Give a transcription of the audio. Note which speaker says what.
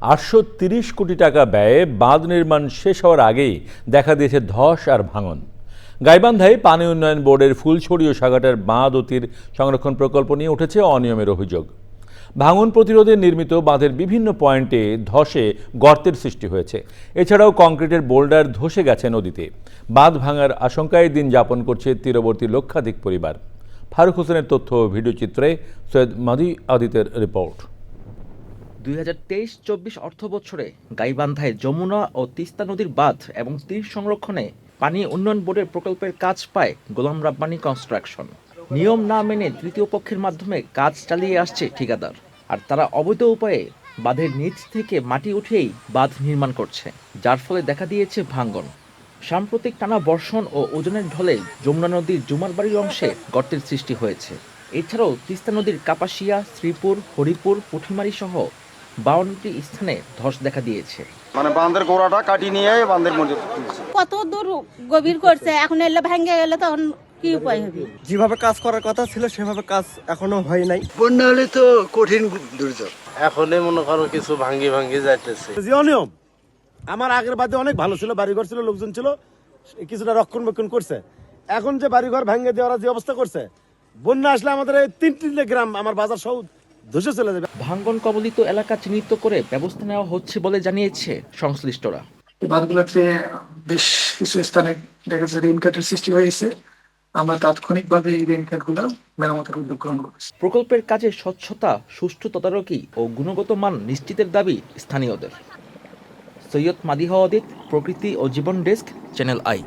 Speaker 1: আটশো কোটি টাকা ব্যয়ে বাঁধ নির্মাণ শেষ হওয়ার আগেই দেখা দিয়েছে ধস আর ভাঙন। গাইবান্ধায় পানি উন্নয়ন বোর্ডের ফুলছড়ি ও সাগাটার বাঁধ ও তীর সংরক্ষণ প্রকল্প নিয়ে উঠেছে অনিয়মের অভিযোগ। ভাঙন প্রতিরোধে নির্মিত বাঁধের বিভিন্ন পয়েন্টে ধসে গর্তের সৃষ্টি হয়েছে। এছাড়াও কংক্রিটের বোল্ডার ধসে গেছে নদীতে। বাঁধ ভাঙার আশঙ্কায় দিন যাপন করছে তীরবর্তী লক্ষাধিক পরিবার। ফারুক হোসেনের তথ্য ভিডিওচিত্রে সৈয়দ মাদি আদিতের রিপোর্ট।
Speaker 2: দুই হাজার তেইশ চব্বিশ অর্থ বছরে গাইবান্ধায় যমুনা ও তিস্তা নদীর বাঁধ এবং তীর সংরক্ষণে পানি উন্নয়ন বোর্ডের প্রকল্পের কাজ পায় গোলাম রাব্বানি কনস্ট্রাকশন। নিয়ম না মেনে তৃতীয় পক্ষের মাধ্যমে কাজ চালিয়ে আসছে ঠিকাদার, আর তারা অবৈধ উপায়ে বাঁধের নিচ থেকে মাটি উঠেই বাঁধ নির্মাণ করছে, যার ফলে দেখা দিয়েছে ভাঙ্গন। সাম্প্রতিক টানা বর্ষণ ও ওজনের ঢলে যমুনা নদীর জুমারবাড়ির অংশে গর্তের সৃষ্টি হয়েছে। এছাড়াও তিস্তা নদীর কাপাসিয়া, শ্রীপুর, হরিপুর, পুঠিমারি সহ বাউন্নটি স্থানে ধস দেখা দিয়েছে।
Speaker 3: মানে বাঁধের গোড়াটা কাটিয়ে নিয়ে বাঁধের মধ্যে
Speaker 4: কত দূর গভীর করছে এখন এলে ভেঙে গেলে তখন কি উপায় হবে?
Speaker 5: যেভাবে কাজ করার কথা ছিল সেভাবে কাজ এখনও হয় নাই।
Speaker 6: বন্যা হলে তো কঠিন দুর্যোগ।
Speaker 7: এখনই মনে করো কিছু ভাঙ্গি ভাঙ্গি যাইতেছে।
Speaker 5: যে অনিয়ম আমার আগের বাদে অনেক ভালো ছিল বাড়িঘর ছিল লোকজন ছিল কিছুটা রক্ষণবেক্ষণ করছে। এখন যে বাড়িঘর ভাঙে দেওয়ার যে অবস্থা করছে বন্যা আসলে আমাদের এই তিন তিনটে গ্রাম আমার বাজার সহ ধসে চলে যাবে।
Speaker 2: ভাঙ্গন কবলিত এলাকা চিহ্নিত করে ব্যবস্থা নেওয়া হচ্ছে বলে জানিয়েছে সংশ্লিষ্টরা।
Speaker 8: বাঁধগুলোতে বেশ কিছু স্থানে দেখা যাচ্ছে রেইনকাটের সৃষ্টি হয়েছে। আমরা তাৎক্ষণিকভাবে এই রেইন কাটগুলো মেরামতের উদ্যোগ গ্রহণ করেছি।
Speaker 2: প্রকল্পের কাজে স্বচ্ছতা সুষ্ঠু তদারকি ও গুণগত মান নিশ্চিতের দাবি স্থানীয়দের। সৈয়দ মাদিহা অদিত প্রকৃতি ও জীবন ডেস্ক চ্যানেল আই।